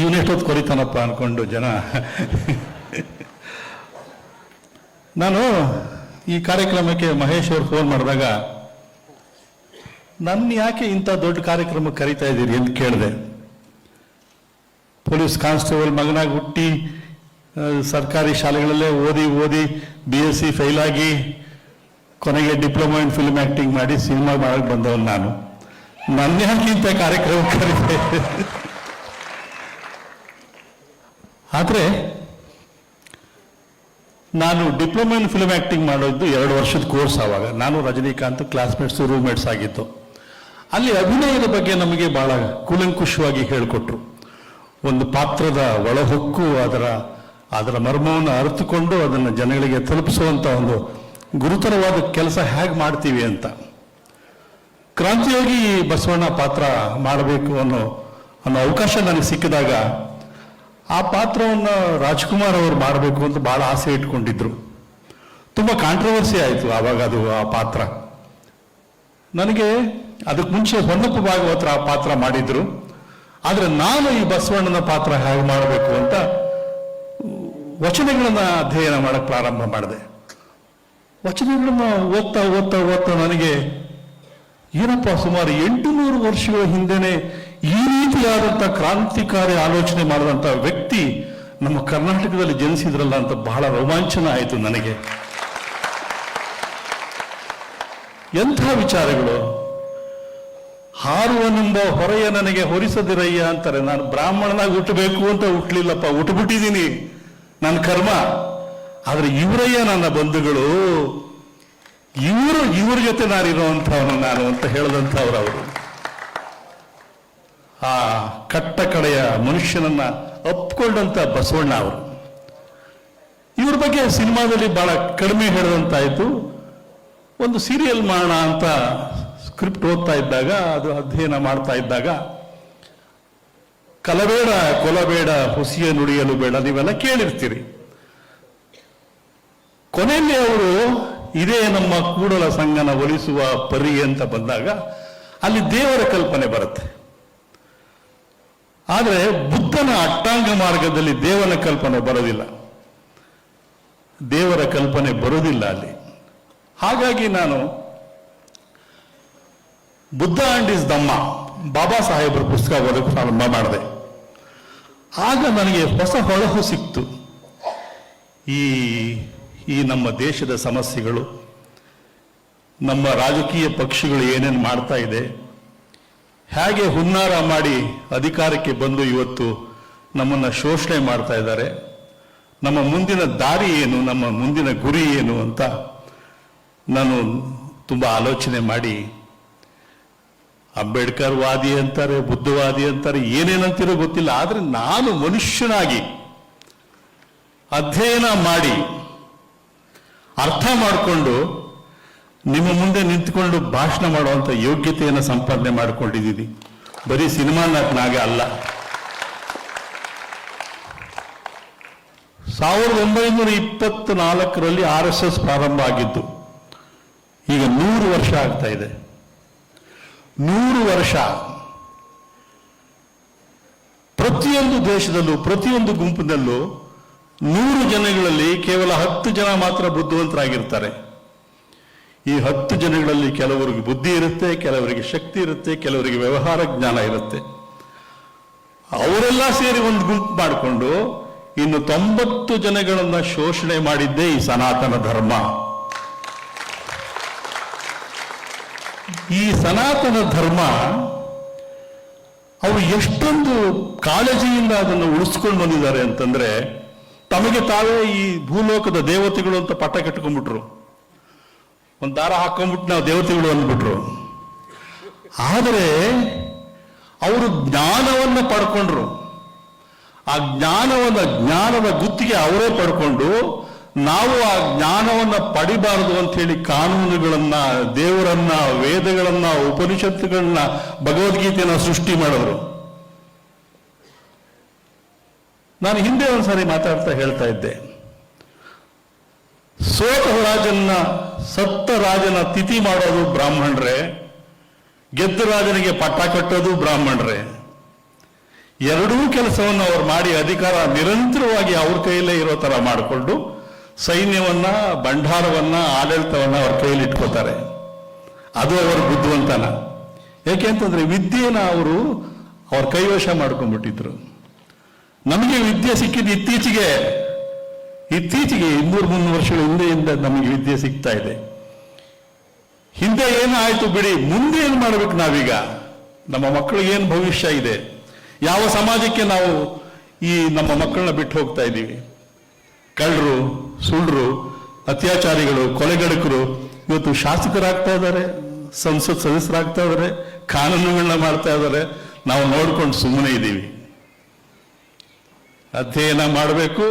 ಇವನೆಷ್ಟೊತ್ತು ಕೊರಿತಾನಪ್ಪ ಅನ್ಕೊಂಡು ಜನ. ನಾನು ಈ ಕಾರ್ಯಕ್ರಮಕ್ಕೆ ಮಹೇಶ್ ಅವ್ರು ಫೋನ್ ಮಾಡಿದಾಗ ನನ್ನ ಯಾಕೆ ಇಂಥ ದೊಡ್ಡ ಕಾರ್ಯಕ್ರಮ ಕರಿತಾ ಇದ್ದೀರಿ? ಅಂತ ಕೇಳಿದೆ. ಪೊಲೀಸ್ ಕಾನ್ಸ್ಟೇಬಲ್ ಮಗನಾಗಿ ಹುಟ್ಟಿ ಸರ್ಕಾರಿ ಶಾಲೆಗಳಲ್ಲೇ ಓದಿ ಓದಿ ಬಿ ಎಸ್ ಸಿ ಫೇಲ್ ಆಗಿ ಕೊನೆಗೆ ಡಿಪ್ಲೊಮಾ ಇನ್ ಫಿಲ್ಮ್ ಆ್ಯಕ್ಟಿಂಗ್ ಮಾಡಿ ಸಿನಿಮಾ ಮಾಡಕ್ಕೆ ಬಂದವನು ನಾನು. ನನ್ನ ಯಾಕೆ ಕಾರ್ಯಕ್ರಮ ಆದರೆ ನಾನು ಡಿಪ್ಲೊಮಾ ಇನ್ ಫಿಲ್ಮ್ ಆಕ್ಟಿಂಗ್ ಮಾಡೋದು ಎರಡು ವರ್ಷದ ಕೋರ್ಸ್ ಆವಾಗ. ನಾನು ರಜನಿಕಾಂತ್ ಕ್ಲಾಸ್ಮೇಟ್ಸ್ ರೂಮ್ಮೇಟ್ಸ್ ಆಗಿತ್ತು ಅಲ್ಲಿ ಅಭಿನಯದ ಬಗ್ಗೆ ನಮಗೆ ಬಹಳ ಕೂಲಂಕುಷವಾಗಿ ಹೇಳಿಕೊಟ್ರು. ಒಂದು ಪಾತ್ರದ ಒಳಹೊಕ್ಕು, ಅದರ ಅದರ ಮರ್ಮವನ್ನು ಅರಿತುಕೊಂಡು ಅದನ್ನು ಜನಗಳಿಗೆ ತಲುಪಿಸುವಂಥ ಒಂದು ಗುರುತರವಾದ ಕೆಲಸ ಹೇಗೆ ಮಾಡ್ತೀವಿ ಅಂತ. ಕ್ರಾಂತಿಯೋಗಿ ಬಸವಣ್ಣ ಪಾತ್ರ ಮಾಡಬೇಕು ಅನ್ನೋ ಅನ್ನೋ ಅವಕಾಶ ನನಗೆ ಸಿಕ್ಕಿದಾಗ ಆ ಪಾತ್ರವನ್ನು ರಾಜ್ಕುಮಾರ್ ಅವರು ಮಾಡಬೇಕು ಅಂತ ಭಾಳ ಆಸೆ ಇಟ್ಕೊಂಡಿದ್ರು. ತುಂಬ ಕಾಂಟ್ರವರ್ಸಿ ಆಯಿತು ಆವಾಗ ಅದು ಆ ಪಾತ್ರ. ನನಗೆ ಅದಕ್ಕೆ ಮುಂಚೆ ಹೊನ್ನಪ್ಪ ಭಾಗವತರ ಆ ಪಾತ್ರ ಮಾಡಿದ್ರು. ಆದರೆ ನಾನು ಈ ಬಸವಣ್ಣನ ಪಾತ್ರ ಹೇಗೆ ಮಾಡಬೇಕು ಅಂತ ವಚನಗಳನ್ನು ಅಧ್ಯಯನ ಮಾಡಕ್ಕೆ ಪ್ರಾರಂಭ ಮಾಡಿದೆ. ವಚನಗಳನ್ನು ಓದ್ತಾ ಓದ್ತಾ ಓದ್ತಾ ನನಗೆ ಏನಪ್ಪ, ಸುಮಾರು ಎಂಟು ನೂರು ವರ್ಷಗಳ ಹಿಂದೆನೆ ಈ ರೀತಿಯಾದಂಥ ಕ್ರಾಂತಿಕಾರಿ ಆಲೋಚನೆ ಮಾಡಿದಂಥ ವ್ಯಕ್ತಿ ನಮ್ಮ ಕರ್ನಾಟಕದಲ್ಲಿ ಜನಿಸಿದ್ರಲ್ಲ ಅಂತ ಬಹಳ ರೋಮಾಂಚನ ಆಯಿತು ನನಗೆ. ಎಂಥ ವಿಚಾರಗಳು? ಹಾರುವನೆಂಬ ಹೊರೆಯ ನನಗೆ ಹೊರಿಸದಿರಯ್ಯ ಅಂತಾರೆ. ನಾನು ಬ್ರಾಹ್ಮಣನಾಗಿ ಹುಟ್ಟಬೇಕು ಅಂತ ಹುಟ್ಟಲಿಲ್ಲಪ್ಪ ಹುಟ್ಟುಬಿಟ್ಟಿದ್ದೀನಿ ನನ್ನ ಕರ್ಮ. ಆದ್ರೆ ಇವರಯ್ಯ ನನ್ನ ಬಂಧುಗಳು ಇವರು, ಇವ್ರ ಜೊತೆ ನಾನು ನಾನು ಅಂತ ಹೇಳಿದಂಥವ್ರು ಅವರು. ಆ ಕಟ್ಟ ಕಡೆಯ ಮನುಷ್ಯನನ್ನ ಅಪ್ಕೊಂಡಂತ ಬಸವಣ್ಣ ಅವರು. ಇವ್ರ ಬಗ್ಗೆ ಸಿನಿಮಾದಲ್ಲಿ ಬಹಳ ಕಡಿಮೆ ಹೇಳಿದಂತಾಯಿತು. ಒಂದು ಸೀರಿಯಲ್ ಮಾಡೋಣ ಅಂತ ಸ್ಕ್ರಿಪ್ಟ್ ಓದ್ತಾ ಇದ್ದಾಗ, ಅದು ಅಧ್ಯಯನ ಮಾಡ್ತಾ ಇದ್ದಾಗ, ಕಲಬೇಡ, ಕೊಲಬೇಡ, ಹುಸಿಯ ನುಡಿಯಲು ಬೇಡ, ನೀವೆಲ್ಲ ಕೇಳಿರ್ತೀರಿ. ಕೊನೆಯಲ್ಲಿ ಅವರು ಇದೇ ನಮ್ಮ ಕೂಡಲ ಸಂಘನ ಒಲಿಸುವ ಪರಿ ಅಂತ ಬಂದಾಗ ಅಲ್ಲಿ ದೇವರ ಕಲ್ಪನೆ ಬರುತ್ತೆ. ಆದರೆ ಬುದ್ಧನ ಅಟ್ಟಾಂಗ ಮಾರ್ಗದಲ್ಲಿ ದೇವನ ಕಲ್ಪನೆ ಬರೋದಿಲ್ಲ. ದೇವರ ಕಲ್ಪನೆ ಬರೋದಿಲ್ಲ ಅಲ್ಲಿ. ಹಾಗಾಗಿ ನಾನು ಬುದ್ಧ ಅಂಡ್ ಇಸ್ ದಮ್ಮ ಬಾಬಾ ಸಾಹೇಬರ ಪುಸ್ತಕ ಓದಕ್ಕೆ ಪ್ರಾರಂಭ ಮಾಡಿದೆ. ಆಗ ನನಗೆ ಹೊಸ ಹೊಳಹು ಸಿಕ್ತು. ಈ ಈ ನಮ್ಮ ದೇಶದ ಸಮಸ್ಯೆಗಳು, ನಮ್ಮ ರಾಜಕೀಯ ಪಕ್ಷಗಳು ಏನೇನು ಮಾಡ್ತಾ ಇದೆ, ಹೇಗೆ ಹುನ್ನಾರ ಮಾಡಿ ಅಧಿಕಾರಕ್ಕೆ ಬಂದು ಇವತ್ತು ನಮ್ಮನ್ನು ಶೋಷಣೆ ಮಾಡ್ತಾ ಇದ್ದಾರೆ, ನಮ್ಮ ಮುಂದಿನ ದಾರಿ ಏನು, ನಮ್ಮ ಮುಂದಿನ ಗುರಿ ಏನು ಅಂತ ನಾನು ತುಂಬ ಆಲೋಚನೆ ಮಾಡಿ, ಅಂಬೇಡ್ಕರ್ ವಾದಿ ಅಂತಾರೆ ಬುದ್ಧವಾದಿ ಅಂತಾರೆ, ಏನೇನಂತಿರೋ ಗೊತ್ತಿಲ್ಲ, ಆದರೆ ನಾನು ಮನುಷ್ಯನಾಗಿ ಅಧ್ಯಯನ ಮಾಡಿ ಅರ್ಥ ಮಾಡಿಕೊಂಡು ನಿಮ್ಮ ಮುಂದೆ ನಿಂತ್ಕೊಂಡು ಭಾಷಣ ಮಾಡುವಂಥ ಯೋಗ್ಯತೆಯನ್ನು ಸಂಪಾದನೆ ಮಾಡಿಕೊಂಡಿದ್ದೀನಿ ಬರೀ ಸಿನಿಮಾ ನಟನಾಗೆ ಅಲ್ಲ. ಸಾವಿರದ ಒಂಬೈನೂರ ಇಪ್ಪತ್ತ್ ನಾಲ್ಕರಲ್ಲಿ ಆರ್ ಎಸ್ ಎಸ್ ಪ್ರಾರಂಭ ಆಗಿದ್ದು, ಈಗ ನೂರು ವರ್ಷ ಆಗ್ತಾ ಇದೆ. ನೂರು ವರ್ಷ ಪ್ರತಿಯೊಂದು ದೇಶದಲ್ಲೂ, ಪ್ರತಿಯೊಂದು ಗುಂಪಿನಲ್ಲೂ ನೂರು ಜನಗಳಲ್ಲಿ ಕೇವಲ ಹತ್ತು ಜನ ಮಾತ್ರ ಬುದ್ಧಿವಂತರಾಗಿರ್ತಾರೆ. ಈ ಹತ್ತು ಜನಗಳಲ್ಲಿ ಕೆಲವರಿಗೆ ಬುದ್ಧಿ ಇರುತ್ತೆ, ಕೆಲವರಿಗೆ ಶಕ್ತಿ ಇರುತ್ತೆ, ಕೆಲವರಿಗೆ ವ್ಯವಹಾರ ಜ್ಞಾನ ಇರುತ್ತೆ. ಅವರೆಲ್ಲ ಸೇರಿ ಒಂದು ಗುಂಪು ಮಾಡಿಕೊಂಡು ಇನ್ನು ತೊಂಬತ್ತು ಜನಗಳನ್ನ ಶೋಷಣೆ ಮಾಡಿದ್ದೇ ಈ ಸನಾತನ ಧರ್ಮ. ಈ ಸನಾತನ ಧರ್ಮ, ಅವರು ಎಷ್ಟೊಂದು ಕಾಳಜಿಯಿಂದ ಅದನ್ನು ಉಳಿಸ್ಕೊಂಡು ಬಂದಿದ್ದಾರೆ ಅಂತಂದ್ರೆ ತಮಗೆ ತಾವೇ ಈ ಭೂಲೋಕದ ದೇವತೆಗಳು ಅಂತ ಪಟ್ಟ ಕಟ್ಕೊಂಡ್ಬಿಟ್ರು. ಒಂದು ದಾರ ಹಾಕೊಂಡ್ಬಿಟ್ಟು ನಾವು ದೇವತೆಗಳು ಅಂದ್ಬಿಟ್ರು. ಆದರೆ ಅವರು ಜ್ಞಾನವನ್ನು ಪಡ್ಕೊಂಡ್ರು. ಆ ಜ್ಞಾನವನ್ನ, ಜ್ಞಾನದ ಗುತ್ತಿಗೆ ಅವರೇ ಪಡ್ಕೊಂಡು ನಾವು ಆ ಜ್ಞಾನವನ್ನ ಪಡಿಬಾರದು ಅಂತ ಹೇಳಿ ಕಾನೂನುಗಳನ್ನ, ದೇವರನ್ನ, ವೇದಗಳನ್ನ, ಉಪನಿಷತ್ತುಗಳನ್ನ, ಭಗವದ್ಗೀತೆಯನ್ನ ಸೃಷ್ಟಿ ಮಾಡಿದ್ರು. ನಾನು ಹಿಂದೆ ಒಂದ್ಸಾರಿ ಮಾತಾಡ್ತಾ ಹೇಳ್ತಾ ಇದ್ದೆ. ಸೋತ ರಾಜನ್ನ ಸತ್ತ ರಾಜನ ತಿಥಿ ಮಾಡೋದು ಬ್ರಾಹ್ಮಣರೇ, ಗೆದ್ದ ರಾಜನಿಗೆ ಪಟ್ಟ ಕಟ್ಟೋದು ಬ್ರಾಹ್ಮಣರೇ. ಎರಡೂ ಕೆಲಸವನ್ನು ಅವ್ರು ಮಾಡಿ ಅಧಿಕಾರ ನಿರಂತರವಾಗಿ ಅವ್ರ ಕೈಯಲ್ಲೇ ಇರೋ ತರ ಮಾಡಿಕೊಂಡು ಸೈನ್ಯವನ್ನ, ಭಂಡಾರವನ್ನ, ಆಡಳಿತವನ್ನ ಅವ್ರ ಕೈಯಲ್ಲಿ ಇಟ್ಕೋತಾರೆ. ಅದು ಅವರ ಬುದ್ಧಿವಂತನ. ಯಾಕೆಂತಂದ್ರೆ ವಿದ್ಯೆನ ಅವರು ಅವ್ರ ಕೈವಶ ಮಾಡ್ಕೊಂಡ್ಬಿಟ್ಟಿದ್ರು. ನಮಗೆ ವಿದ್ಯೆ ಸಿಕ್ಕಿದ್ದು ಇತ್ತೀಚೆಗೆ ಇತ್ತೀಚೆಗೆ ಇನ್ನೂರು ಮುನ್ನೂರು ವರ್ಷಗಳ ಹಿಂದೆಯಿಂದ ನಮಗೆ ವಿದ್ಯೆ ಸಿಗ್ತಾ ಇದೆ. ಹಿಂದೆ ಏನಾಯ್ತು ಬಿಡಿ, ಮುಂದೆ ಏನು ಮಾಡಬೇಕು ನಾವೀಗ? ನಮ್ಮ ಮಕ್ಕಳಿಗೆ ಏನು ಭವಿಷ್ಯ ಇದೆ? ಯಾವ ಸಮಾಜಕ್ಕೆ ನಾವು ಈ ನಮ್ಮ ಮಕ್ಕಳನ್ನ ಬಿಟ್ಟು ಹೋಗ್ತಾ ಇದ್ದೀವಿ? ಕಳ್ಳರು ಸುಳ್ಳರು ಅತ್ಯಾಚಾರಿಗಳು, ಕೊಲೆಗಡಕರು ಇವತ್ತು ಶಾಸಕರಾಗ್ತಾ ಇದ್ದಾರೆ, ಸಂಸತ್ ಸದಸ್ಯರಾಗ್ತಾ ಇದ್ದಾರೆ ಕಾನೂನುಗಳನ್ನ ಮಾಡ್ತಾ ಇದ್ದಾರೆ. ನಾವು ನೋಡ್ಕೊಂಡು ಸುಮ್ಮನೆ ಇದ್ದೀವಿ. ಅಧ್ಯಯನ ಮಾಡಬೇಕು,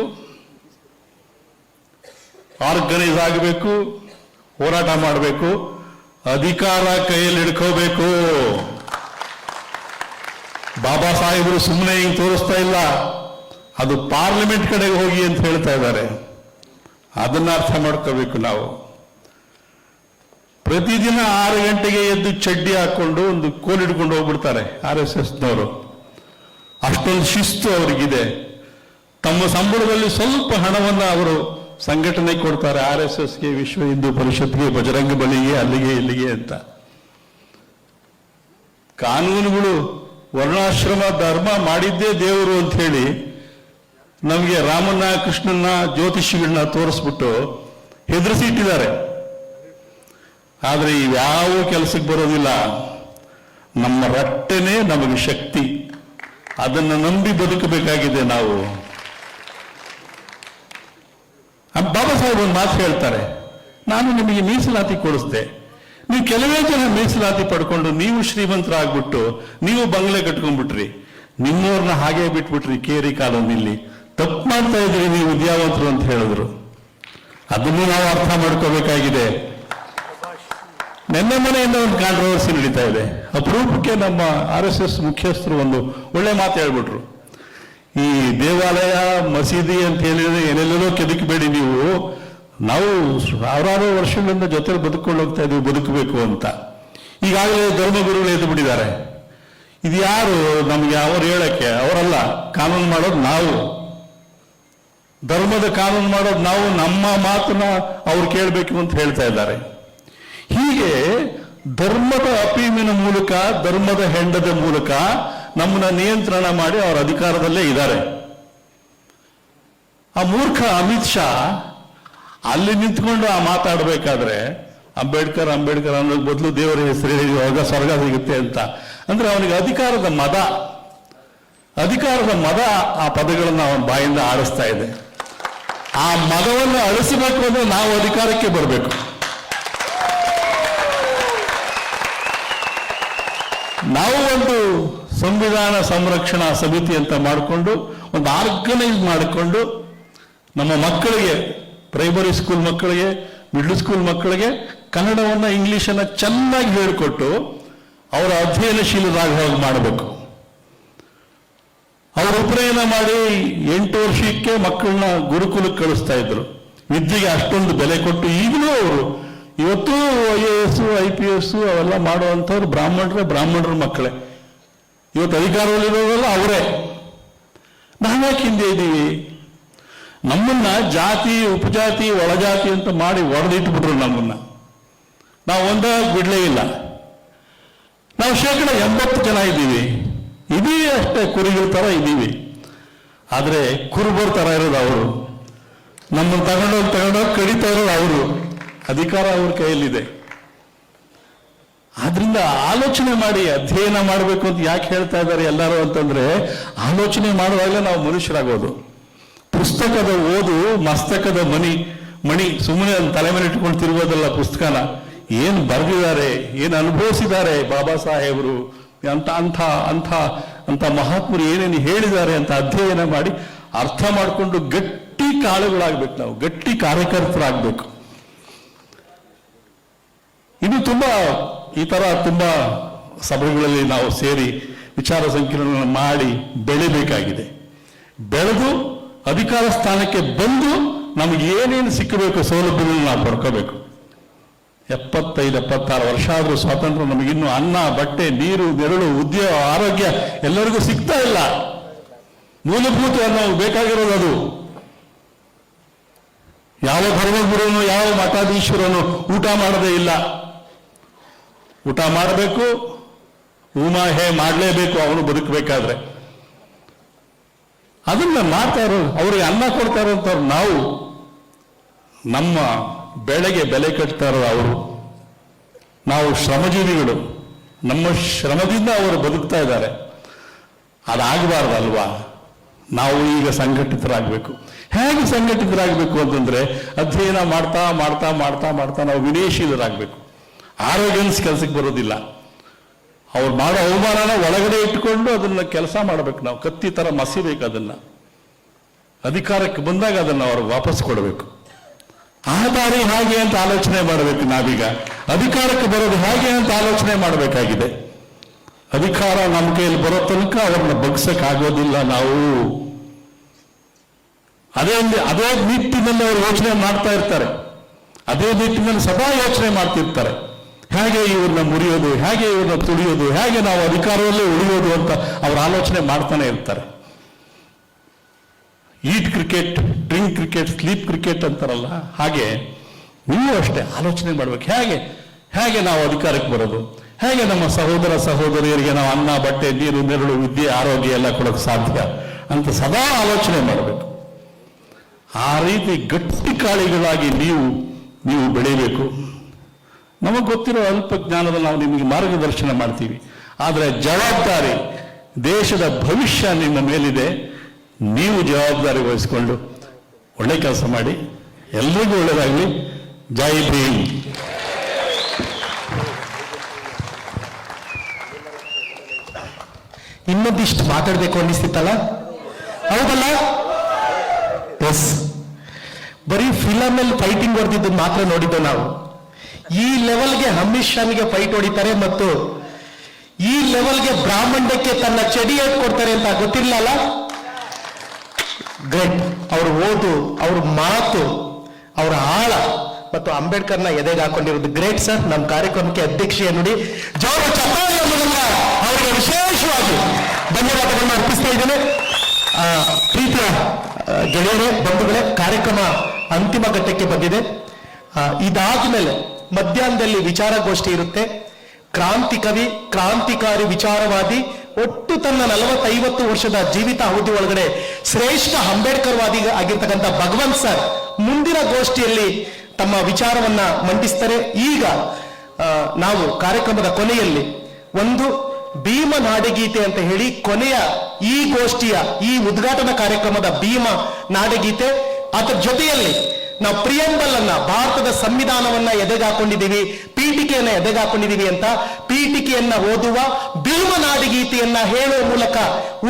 ಆರ್ಗನೈಸ್ ಆಗಬೇಕು, ಹೋರಾಟ ಮಾಡಬೇಕು, ಅಧಿಕಾರ ಕೈಯಲ್ಲಿ ಹಿಡ್ಕೋಬೇಕು. ಬಾಬಾ ಸಾಹೇಬರು ಸುಮ್ಮನೆ ಹಿಂಗ್ ತೋರಿಸ್ತಾ ಇಲ್ಲ. ಅದು ಪಾರ್ಲಿಮೆಂಟ್ ಕಡೆಗೆ ಹೋಗಿ ಅಂತ ಹೇಳ್ತಾ ಇದ್ದಾರೆ. ಅದನ್ನ ಅರ್ಥ ಮಾಡ್ಕೋಬೇಕು ನಾವು. ಪ್ರತಿದಿನ ಆರು ಗಂಟೆಗೆ ಎದ್ದು ಚಡ್ಡಿ ಹಾಕೊಂಡು ಒಂದು ಕೋಲ್ ಹಿಡ್ಕೊಂಡು ಹೋಗ್ಬಿಡ್ತಾರೆ ಆರ್ ಎಸ್ ಎಸ್ನವರು. ಅಷ್ಟೊಂದು ಶಿಸ್ತು ಅವರಿಗಿದೆ. ತಮ್ಮ ಸಂಬಳದಲ್ಲಿ ಸ್ವಲ್ಪ ಹಣವನ್ನ ಅವರು ಸಂಘಟನೆ ಕೊಡ್ತಾರೆ. ಆರ್ ಎಸ್ ಎಸ್ಗೆ, ವಿಶ್ವ ಹಿಂದೂ ಪರಿಷತ್ಗೆ ಬಜರಂಗ ಬಲಿಗೆ, ಅಲ್ಲಿಗೆ ಇಲ್ಲಿಗೆ ಅಂತ. ಕಾನೂನುಗಳು, ವರ್ಣಾಶ್ರಮ, ಧರ್ಮ ಮಾಡಿದ್ದೇ ದೇವರು ಅಂತ ಹೇಳಿ ನಮಗೆ ರಾಮನ್ನ ಕೃಷ್ಣನ್ನ ಜ್ಯೋತಿಷಿಗಳನ್ನ ತೋರಿಸ್ಬಿಟ್ಟು ಹೆದರಿಸಿ ಇಟ್ಟಿದ್ದಾರೆ ಆದ್ರೆ ಯಾವ ಕೆಲಸಕ್ಕೆ ಬರೋದಿಲ್ಲ. ನಮ್ಮ ರಟ್ಟೆನೇ ನಮಗೆ ಶಕ್ತಿ. ಅದನ್ನು ನಂಬಿ ಬದುಕಬೇಕಾಗಿದೆ ನಾವು. ಬಾಬಾ ಸಾಹೇಬ್ ಒಂದು ಮಾತು ಹೇಳ್ತಾರೆ. ನಾನು ನಿಮಗೆ ಮೀಸಲಾತಿ ಕೊಡಿಸ್ದೆ. ನೀವು ಕೆಲವೇ ಜನ ಮೀಸಲಾತಿ ಪಡ್ಕೊಂಡು ನೀವು ಶ್ರೀಮಂತರಾಗ್ಬಿಟ್ಟು ನೀವು ಬಂಗ್ಲೆ ಕಟ್ಕೊಂಡ್ಬಿಟ್ರಿ. ನಿಮ್ಮವ್ರನ್ನ ಹಾಗೆ ಬಿಟ್ಬಿಟ್ರಿ ಕೇರಿ ಕಾಲೋನಿಲಿ ತಪ್ಪು ಮಾಡ್ತಾ ಇದ್ರಿ ನೀವು ವಿದ್ಯಾವಂತರು ಅಂತ ಹೇಳಿದ್ರು. ಅದನ್ನು ನಾವು ಅರ್ಥ ಮಾಡ್ಕೋಬೇಕಾಗಿದೆ. ನೆನ್ನೆ ಮನೆಯಿಂದ ಒಂದು ಕಾಂಟ್ರವರ್ಸಿ ನಡೀತಾ ಇದೆ. ಅಪರೂಪಕ್ಕೆ ನಮ್ಮ ಆರ್ ಎಸ್ ಎಸ್ ಮುಖ್ಯಸ್ಥರು ಒಂದು ಒಳ್ಳೆ ಮಾತು ಹೇಳ್ಬಿಟ್ರು. ಈ ದೇವಾಲಯ, ಮಸೀದಿ ಅಂತ ಹೇಳಿದ್ರೆ ಏನೆಲ್ಲೋ ಕೆದಕಬೇಡಿ ನೀವು. ನಾವು ಸಾವಿರಾರು ವರ್ಷಗಳಿಂದ ಜೊತೆಲಿ ಬದುಕೊಂಡು ಹೋಗ್ತಾ ಇದೀವಿ, ಬದುಕಬೇಕು ಅಂತ. ಈಗಾಗಲೇ ಧರ್ಮಗುರುಗಳು ಎದ್ದು ಬಿಟ್ಟಿದ್ದಾರೆ. ಇದು ಯಾರು? ನಮ್ಗೆ ಅವರು ಹೇಳಕ್ಕೆ, ಅವರಲ್ಲ, ಕಾನೂನು ಮಾಡೋದು ನಾವು. ಧರ್ಮದ ಕಾನೂನು ಮಾಡೋದು ನಾವು, ನಮ್ಮ ಮಾತನ್ನ ಅವ್ರು ಕೇಳಬೇಕು ಅಂತ ಹೇಳ್ತಾ ಇದ್ದಾರೆ. ಹೀಗೆ ಧರ್ಮದ ಅಪೀಮಿನ ಮೂಲಕ, ಧರ್ಮದ ಹೆಂಡದ ಮೂಲಕ ನಮ್ಮನ್ನ ನಿಯಂತ್ರಣ ಮಾಡಿ ಅವರ ಅಧಿಕಾರದಲ್ಲೇ ಇದ್ದಾರೆ. ಆ ಮೂರ್ಖ ಅಮಿತ್ ಶಾ ಅಲ್ಲಿ ನಿಂತ್ಕೊಂಡು ಆ ಮಾತಾಡಬೇಕಾದ್ರೆ, ಅಂಬೇಡ್ಕರ್ ಅಂಬೇಡ್ಕರ್ ಅನ್ನೋದ್ ಬದಲು ದೇವರ ಹೆಸರು ಹೋಗ ಸ್ವರ್ಗ ಸಿಗುತ್ತೆ ಅಂತ. ಅಂದ್ರೆ ಅವನಿಗೆ ಅಧಿಕಾರದ ಮದ. ಅಧಿಕಾರದ ಮದ ಆ ಪದಗಳನ್ನು ಅವನ ಬಾಯಿಂದ ಆಡಿಸ್ತಾ ಇದೆ. ಆ ಮದವನ್ನು ಅಳಿಸಬೇಕು ಅಂದ್ರೆ ನಾವು ಅಧಿಕಾರಕ್ಕೆ ಬರಬೇಕು. ನಾವು ಒಂದು ಸಂವಿಧಾನ ಸಂರಕ್ಷಣಾ ಸಮಿತಿ ಅಂತ ಮಾಡಿಕೊಂಡು, ಒಂದು ಆರ್ಗನೈಸ್ ಮಾಡಿಕೊಂಡು, ನಮ್ಮ ಮಕ್ಕಳಿಗೆ ಪ್ರೈಮರಿ ಸ್ಕೂಲ್ ಮಕ್ಕಳಿಗೆ ಮಿಡ್ಲ್ ಸ್ಕೂಲ್ ಮಕ್ಕಳಿಗೆ ಕನ್ನಡವನ್ನ ಇಂಗ್ಲೀಷನ್ನು ಚೆನ್ನಾಗಿ ಹೇಳಿಕೊಟ್ಟು ಅವರ ಅಧ್ಯಯನಶೀಲರಾಗಿ ಹೋಗಿ ಮಾಡಬೇಕು. ಅವರು ಉಪನಯನ ಮಾಡಿ ಎಂಟು ವರ್ಷಕ್ಕೆ ಮಕ್ಕಳನ್ನ ಗುರುಕುಲಕ್ಕೆ ಕಳಿಸ್ತಾ ಇದ್ರು. ವಿದ್ಯೆಗೆ ಅಷ್ಟೊಂದು ಬೆಲೆ ಕೊಟ್ಟು ಈಗಲೂ ಅವರು, ಇವತ್ತು I A S I P S ಅವೆಲ್ಲ ಮಾಡುವಂಥವ್ರು ಬ್ರಾಹ್ಮಣರೇ ಬ್ರಾಹ್ಮಣರ ಮಕ್ಕಳೇ. ಇವತ್ತು ಅಧಿಕಾರದಲ್ಲಿರೋದಲ್ಲ ಅವರೇ. ನಾವ್ಯಾಕೆ ಹಿಂದೆ ಇದ್ದೀವಿ? ನಮ್ಮನ್ನ ಜಾತಿ, ಉಪಜಾತಿ, ಒಳಜಾತಿ ಅಂತ ಮಾಡಿ ಒಡೆದಿಟ್ಬಿಟ್ರು ನಮ್ಮನ್ನ. ನಾವು ಒಂದೇ ಬಿಡಲೇ ಇಲ್ಲ. ನಾವು ಶೇಕಡ ಎಂಬತ್ತು ಜನ ಇದ್ದೀವಿ. ಇದೀವಿ ಅಷ್ಟೇ ಕುರಿಗಳ ತರ ಇದ್ದೀವಿ. ಆದರೆ ಕುರುಬರ್ ತರ ಇರೋದು ಅವರು. ನಮ್ಮನ್ನು ತಗೊಂಡೋಗಿ ತಗೊಂಡೋಗಿ ಕಡಿತಾ ಇರೋದು ಅವರು. ಅಧಿಕಾರ ಅವ್ರ ಕೈಯಲ್ಲಿದೆ. ಆದ್ರಿಂದ ಆಲೋಚನೆ ಮಾಡಿ ಅಧ್ಯಯನ ಮಾಡಬೇಕು ಅಂತ ಯಾಕೆ ಹೇಳ್ತಾ ಇದ್ದಾರೆ ಎಲ್ಲರೂ ಅಂತಂದ್ರೆ ಆಲೋಚನೆ ಮಾಡುವಾಗಲೇ ನಾವು ಮನುಷ್ಯರಾಗೋದು. ಪುಸ್ತಕದ ಓದು ಮಸ್ತಕದ ಮಣಿ ಮಣಿ, ಸುಮ್ಮನೆ ಒಂದು ತಲೆ ಮೇಲೆ ಇಟ್ಕೊಂಡು ತಿರುಗೋದಲ್ಲ ಪುಸ್ತಕನ. ಏನ್ ಬರೆದಿದ್ದಾರೆ, ಏನು ಅನುಭವಿಸಿದ್ದಾರೆ ಬಾಬಾ ಸಾಹೇಬರು, ಅಂತ, ಅಂಥ ಅಂಥ, ಅಂತ ಮಹಾತ್ಮರು ಏನೇನು ಹೇಳಿದ್ದಾರೆ ಅಂತ ಅಧ್ಯಯನ ಮಾಡಿ ಅರ್ಥ ಮಾಡಿಕೊಂಡು ಗಟ್ಟಿ ಕಾಳುಗಳಾಗ್ಬೇಕು ನಾವು, ಗಟ್ಟಿ ಕಾರ್ಯಕರ್ತರಾಗಬೇಕು. ಇದು ತುಂಬಾ ಈ ಥರ ತುಂಬ ಸಭೆಗಳಲ್ಲಿ ನಾವು ಸೇರಿ ವಿಚಾರ ಸಂಕಿರಣ ಮಾಡಿ ಬೆಳಿಬೇಕಾಗಿದೆ. ಬೆಳೆದು ಅಧಿಕಾರ ಸ್ಥಾನಕ್ಕೆ ಬಂದು ನಮಗೆ ಏನೇನು ಸಿಕ್ಕಬೇಕು, ಸೌಲಭ್ಯಗಳನ್ನ ನಾವು ಪಡ್ಕೋಬೇಕು. ಎಪ್ಪತ್ತೈದು, ಎಪ್ಪತ್ತಾರು ವರ್ಷ ಆದರೂ ಸ್ವಾತಂತ್ರ್ಯ ನಮಗಿನ್ನೂ ಅನ್ನ, ಬಟ್ಟೆ, ನೀರು, ನೆರಳು, ಉದ್ಯೋಗ, ಆರೋಗ್ಯ ಎಲ್ಲರಿಗೂ ಸಿಗ್ತಾ ಇಲ್ಲ. ಮೂಲಭೂತ ನಾವು ಬೇಕಾಗಿರೋದು ಅದು. ಯಾವ ಧರ್ಮಗುರುನು, ಯಾವ ಮಠಾಧೀಶ್ವರನು ಊಟ ಮಾಡದೇ ಇಲ್ಲ. ಊಟ ಮಾಡಬೇಕು ಉಮಾ ಹೇ ಮಾಡಲೇಬೇಕು, ಅವನು ಬದುಕಬೇಕಾದ್ರೆ. ಅದನ್ನ ಮಾಡ್ತಾ ಇರೋ ಅವ್ರಿಗೆ ಅನ್ನ ಕೊಡ್ತಾ ಇರೋಂಥವ್ರು ನಾವು. ನಮ್ಮ ಬೆಳೆಗೆ ಬೆಲೆ ಕಟ್ತಾ ಇರೋ ಅವರು. ನಾವು ಶ್ರಮಜೀವಿಗಳು. ನಮ್ಮ ಶ್ರಮದಿಂದ ಅವರು ಬದುಕ್ತಾ ಇದ್ದಾರೆ. ಅದಾಗಬಾರ್ದಲ್ವಾ? ನಾವು ಈಗ ಸಂಘಟಿತರಾಗಬೇಕು. ಹೇಗೆ ಸಂಘಟಿತರಾಗಬೇಕು ಅಂತಂದ್ರೆ, ಅಧ್ಯಯನ ಮಾಡ್ತಾ ಮಾಡ್ತಾ ಮಾಡ್ತಾ ಮಾಡ್ತಾ ನಾವು ವಿದೇಶೀಯರಾಗಬೇಕು ಆರೋಗ್ಯನ್ಸ್ ಕೆಲಸಕ್ಕೆ ಬರೋದಿಲ್ಲ. ಅವ್ರು ಮಾಡೋ ಅವಮಾನನ ಒಳಗಡೆ ಇಟ್ಟುಕೊಂಡು ಅದನ್ನ ಕೆಲಸ ಮಾಡಬೇಕು ನಾವು. ಕತ್ತಿ ತರ ಮಸಿಬೇಕು ಅದನ್ನ. ಅಧಿಕಾರಕ್ಕೆ ಬಂದಾಗ ಅದನ್ನ ಅವ್ರಿಗೆ ವಾಪಸ್ ಕೊಡಬೇಕು. ಆ ದಾರಿ ಹಾಗೆ ಅಂತ ಆಲೋಚನೆ ಮಾಡಬೇಕು ನಾವೀಗ. ಅಧಿಕಾರಕ್ಕೆ ಬರೋದು ಹಾಗೆ ಅಂತ ಆಲೋಚನೆ ಮಾಡಬೇಕಾಗಿದೆ. ಅಧಿಕಾರ ನಮ್ಮ ಕೈಯಲ್ಲಿ ಬರೋ ತನಕ ಅವ್ರನ್ನ ಬಗ್ಸಕ್ಕಾಗೋದಿಲ್ಲ ನಾವು. ಅದೇ ಅದೇ ನಿಟ್ಟಿನಲ್ಲಿ ಅವರು ಯೋಚನೆ ಮಾಡ್ತಾ ಇರ್ತಾರೆ. ಅದೇ ನಿಟ್ಟಿನಲ್ಲಿ ಸದಾ ಯೋಚನೆ ಮಾಡ್ತಿರ್ತಾರೆ. ಹೇಗೆ ಇವ್ರನ್ನ ಮುರಿಯೋದು, ಹೇಗೆ ಇವ್ರನ್ನ ತುಳಿಯೋದು, ಹೇಗೆ ನಾವು ಅಧಿಕಾರದಲ್ಲೇ ಉಳಿಯೋದು ಅಂತ ಅವ್ರ ಆಲೋಚನೆ ಮಾಡ್ತಾನೆ ಇರ್ತಾರೆ. Eat cricket drink cricket sleep cricket ಅಂತಾರಲ್ಲ, ಹಾಗೆ ನೀವು ಅಷ್ಟೇ ಆಲೋಚನೆ ಮಾಡ್ಬೇಕು. ಹೇಗೆ ಹೇಗೆ ನಾವು ಅಧಿಕಾರಕ್ಕೆ ಬರೋದು? ಹೇಗೆ ನಮ್ಮ ಸಹೋದರ ಸಹೋದರಿಯರಿಗೆ ನಾವು ಅನ್ನ, ಬಟ್ಟೆ, ನೀರು, ನೆರಳು, ವಿದ್ಯೆ, ಆರೋಗ್ಯ ಎಲ್ಲ ಕೊಡೋಕೆ ಸಾಧ್ಯ ಅಂತ ಸದಾ ಆಲೋಚನೆ ಮಾಡಬೇಕು. ಆ ರೀತಿ ಗಟ್ಟಿ ಕಾಳಿಗಳಾಗಿ ನೀವು ನೀವು ಬೆಳಿಬೇಕು. ನಮಗೆ ಗೊತ್ತಿರೋ ಅಲ್ಪ ಜ್ಞಾನದಲ್ಲಿ ನಾವು ನಿಮಗೆ ಮಾರ್ಗದರ್ಶನ ಮಾಡ್ತೀವಿ. ಆದರೆ ಜವಾಬ್ದಾರಿ ದೇಶದ ಭವಿಷ್ಯ ನಿಮ್ಮ ಮೇಲಿದೆ. ನೀವು ಜವಾಬ್ದಾರಿ ವಹಿಸಿಕೊಂಡು ಒಳ್ಳೆ ಕೆಲಸ ಮಾಡಿ. ಎಲ್ಲರಿಗೂ ಒಳ್ಳೆಯದಾಗಲಿ ಜೈ ಭೀಮ್. ಇನ್ನೊಂದಿಷ್ಟು ಮಾತಾಡಬೇಕು ಅನ್ನಿಸ್ತಿತ್ತಲ್ಲ? ಹೌದಲ್ಲ? ಎಸ್ ಬರೀ ಫಿಲಮ್ ಅಲ್ಲಿ ಫೈಟಿಂಗ್ ಹೊಡೆದಿದ್ದು ಮಾತ್ರ ನೋಡಿದ್ದು ನಾವು. ಈ ಲೆವೆಲ್ಗೆ ಅಮಿತ್ ಶಾನ್ಗೆ ಫೈಟ್ ಹೊಡಿತಾರೆ ಮತ್ತು ಈ ಲೆವೆಲ್ಗೆ ಬ್ರಾಹ್ಮಣ್ಯಕ್ಕೆ ತನ್ನ ಚಡಿ ಕೊಡ್ತಾರೆ ಅಂತ ಗೊತ್ತಿರಲಿಲ್ಲ? ಗ್ರೇಟ್ ಅವ್ರ ಓದು, ಅವ್ರ ಮಾತು, ಅವರ ಆಳ ಮತ್ತು ಅಂಬೇಡ್ಕರ್ನ ಎದೆಗೆ ಹಾಕೊಂಡಿರೋದು ಗ್ರೇಟ್ ಸರ್ ನಮ್ಮ ಕಾರ್ಯಕ್ರಮಕ್ಕೆ ಅಧ್ಯಕ್ಷೀಯ ನುಡಿ ಜೋರ ಅವರಿಗೆ ವಿಶೇಷವಾಗಿ ಧನ್ಯವಾದಗಳನ್ನು ಅರ್ಪಿಸ್ತಾ ಇದ್ದೇನೆ. ಪ್ರೀತಿಯ ಗೆಳೆಯರೇ, ಬಂಧುಗಳೇ, ಕಾರ್ಯಕ್ರಮ ಅಂತಿಮ ಘಟ್ಟಕ್ಕೆ ಬಂದಿದೆ. ಇದಾದ ಇದಾದ್ಮೇಲೆ ಮಧ್ಯಾಹ್ನದಲ್ಲಿ ವಿಚಾರಗೋಷ್ಠಿ ಇರುತ್ತೆ. ಕ್ರಾಂತಿ ಕವಿ, ಕ್ರಾಂತಿಕಾರಿ ವಿಚಾರವಾದಿ, ಒಟ್ಟು ತನ್ನ ನಲವತ್ತೈವತ್ತು ವರ್ಷದ ಜೀವಿತ ಅವಧಿ ಒಳಗಡೆ ಶ್ರೇಷ್ಠ ಅಂಬೇಡ್ಕರ್ವಾದಿ ಆಗಿರ್ತಕ್ಕಂಥ ಭಗವಂತ್ ಸರ್ ಮುಂದಿನ ಗೋಷ್ಠಿಯಲ್ಲಿ ತಮ್ಮ ವಿಚಾರವನ್ನ ಮಂಡಿಸ್ತಾರೆ. ಈಗ ನಾವು ಕಾರ್ಯಕ್ರಮದ ಕೊನೆಯಲ್ಲಿ ಒಂದು ಭೀಮ ನಾಡಗೀತೆ ಅಂತ ಹೇಳಿ ಕೊನೆಯ ಈ ಗೋಷ್ಠಿಯ, ಈ ಉದ್ಘಾಟನಾ ಕಾರ್ಯಕ್ರಮದ ಭೀಮ ನಾಡಗೀತೆ. ಅದರ ಜೊತೆಯಲ್ಲಿ ನಾವು ಪ್ರಿಯಂಬಲ್ ಅನ್ನ ಭಾರತದ ಸಂವಿಧಾನವನ್ನ ಎದೆಗಾಕೊಂಡಿದ್ದೀವಿ, ಪೀಠಿಕೆಯನ್ನ ಎದೆಗಾಕೊಂಡಿದ್ದೀವಿ ಅಂತ ಪೀಠಿಕೆಯನ್ನ ಓದುವ ಭೀಮ ನಾಡಗೀತೆಯನ್ನ ಹೇಳುವ ಮೂಲಕ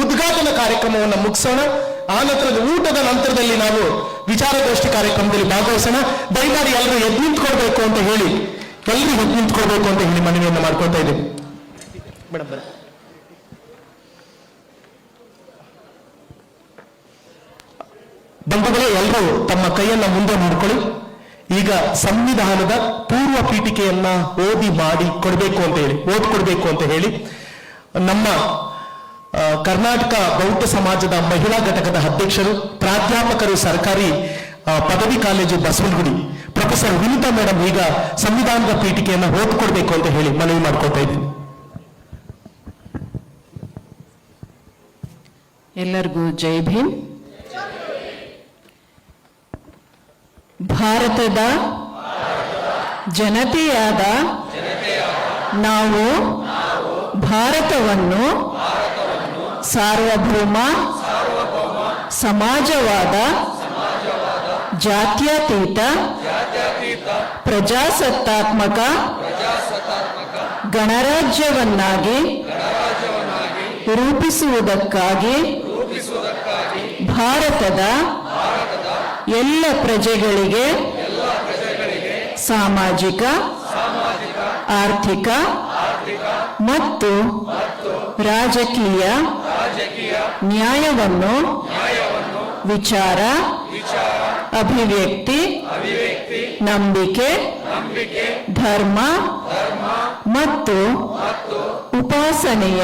ಉದ್ಘಾಟನಾ ಕಾರ್ಯಕ್ರಮವನ್ನು ಮುಗಿಸೋಣ. ಆ ನಂತರದ ಊಟದ ನಂತರದಲ್ಲಿ ನಾವು ವಿಚಾರಗೋಷ್ಠಿ ಕಾರ್ಯಕ್ರಮದಲ್ಲಿ ಭಾಗವಹಿಸೋಣ. ದಯಮಾಡಿ ಎಲ್ಲರೂ ಎದ್ ನಿಂತ್ಕೊಳ್ಬೇಕು ಅಂತ ಹೇಳಿ ಎಲ್ಲರೂ ಎದ್ ನಿಂತ್ಕೊಳ್ಬೇಕು ಅಂತ ಹೇಳಿ ಮನವಿಯನ್ನು ಮಾಡ್ಕೊತಾ ಇದ್ದೀವಿ ಮೇಡಮ್ ಬಂಧುಗಳೇ ಎಲ್ಲರೂ ತಮ್ಮ ಕೈಯನ್ನ ಮುಂದೆ ಮಾಡ್ಕೊಳ್ಳಿ. ಈಗ ಸಂವಿಧಾನದ ಪೂರ್ವ ಪೀಠಿಕೆಯನ್ನ ಓದಿ ಮಾಡಿ ಕೊಡಬೇಕು ಅಂತ ಹೇಳಿ, ಓದ್ಕೊಡ್ಬೇಕು ಅಂತ ಹೇಳಿ, ನಮ್ಮ ಕರ್ನಾಟಕ ಬೌದ್ಧ ಸಮಾಜದ ಮಹಿಳಾ ಘಟಕದ ಅಧ್ಯಕ್ಷರು, ಪ್ರಾಧ್ಯಾಪಕರು ಸರ್ಕಾರಿ ಪದವಿ college Basavanagudi, professor Vinita madam ಈಗ ಸಂವಿಧಾನದ ಪೀಠಿಕೆಯನ್ನ ಓದ್ಕೊಡ್ಬೇಕು ಅಂತ ಹೇಳಿ ಮನವಿ ಮಾಡ್ಕೊತಾ ಇದ್ದೀನಿ. ಎಲ್ಲರಿಗೂ ಜೈ ಭೀಮ್. ಭಾರತದ ಜನತೆಯಾದ ನಾವು ಭಾರತವನ್ನು ಸಾರ್ವಭೌಮ ಸಮಾಜವಾದ ಜಾತ್ಯತೀತ ಪ್ರಜಾಸತ್ತಾತ್ಮಕ ಗಣರಾಜ್ಯವನ್ನಾಗಿ ರೂಪಿಸುವುದಕ್ಕಾಗಿ ಭಾರತದ ಎಲ್ಲ ಪ್ರಜೆಗಳಿಗೆ ಸಾಮಾಜಿಕ, ಆರ್ಥಿಕ ಮತ್ತು ರಾಜಕೀಯ ನ್ಯಾಯವನ್ನು ವಿಚಾರ, ಅಭಿವ್ಯಕ್ತಿ, ನಂಬಿಕೆ, ಧರ್ಮ ಮತ್ತು ಉಪಾಸನೆಯ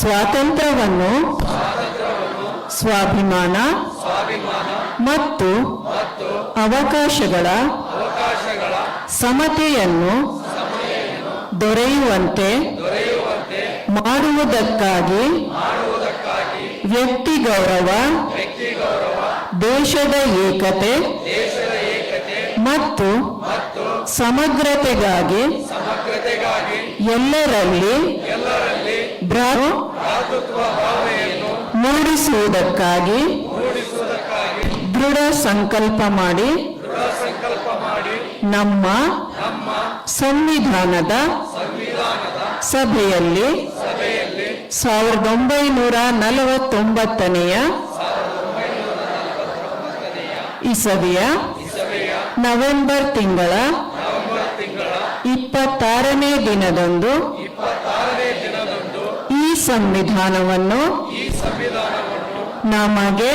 ಸ್ವಾತಂತ್ರ್ಯವನ್ನು ಸ್ವಾಭಿಮಾನ ಮತ್ತು ಅವಕಾಶಗಳ ಸಮತೆಯನ್ನು ದೊರೆಯುವಂತೆ ಮಾಡುವುದಕ್ಕಾಗಿ ವ್ಯಕ್ತಿ ಗೌರವ ದೇಶದ ಏಕತೆ ಮತ್ತು ಸಮಗ್ರತೆಗಾಗಿ ಎಲ್ಲರಲ್ಲಿ ಮೂಡಿಸುವುದಕ್ಕಾಗಿ ದೃಢ ಸಂಕಲ್ಪ ಮಾಡಿ ನಮ್ಮ ಸಂವಿಧಾನದ ಸಭೆಯಲ್ಲಿ ಸಾವಿರದ ಒಂಬೈನೂರ ನಲವತ್ತೊಂಬತ್ತನೆಯ ಇಸವಿಯ ನವೆಂಬರ್ ತಿಂಗಳ ಇಪ್ಪತ್ತಾರನೇ ದಿನದಂದು ಈ ಸಂವಿಧಾನವನ್ನು ನಮಗೆ